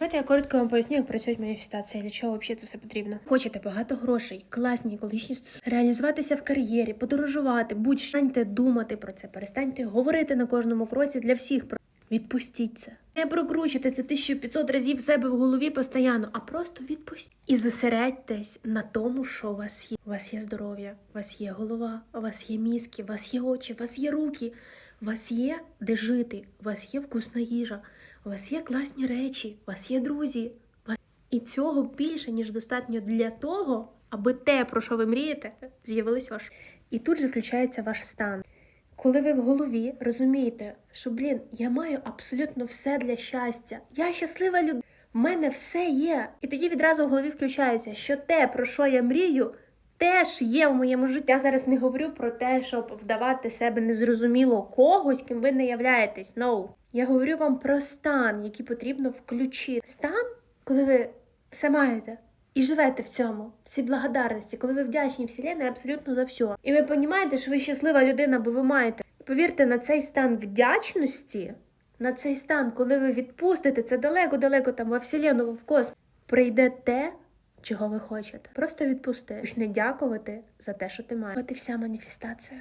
Давайте я коротко вам поясню, як працює маніфестація, для чого взагалі це все потрібно. Хочете багато грошей, класні екологічні стосунки, реалізуватися в кар'єрі, подорожувати, будь-що Перестаньте думати про це, перестаньте говорити на кожному кроці для всіх про відпустіть це. Не прокручуйте це 1500 разів себе в голові постійно, а просто відпустіть. І зосередьтесь на тому, що у вас є. У вас є здоров'я, у вас є голова, у вас є мізки, у вас є очі, у вас є руки, у вас є де жити, у вас є вкусна їжа, у вас є класні речі, у вас є друзі. у вас- І цього більше, ніж достатньо для того, аби те, про що ви мрієте, з'явилось ваш. І тут же включається ваш стан. Коли ви в голові розумієте, що блін, я маю абсолютно все для щастя, я щаслива людина, в мене все є. І тоді відразу в голові включається, що те, про що я мрію, теж є в моєму житті. Я зараз не говорю про те, щоб вдавати себе незрозуміло когось, ким ви не являєтесь. No. Я говорю вам про стан, який потрібно включити. Стан, коли ви все маєте. І живете в цьому, в цій благодарності, коли ви вдячні Вселенной абсолютно за все. І ви розумієте, що ви щаслива людина, бо ви маєте. Повірте, на цей стан вдячності, на цей стан, коли ви відпустите це далеко-далеко там во Вселену, в космос, прийде те, чого ви хочете. Просто відпусти. Почни дякувати за те, що ти маєш. От і вся маніфестація.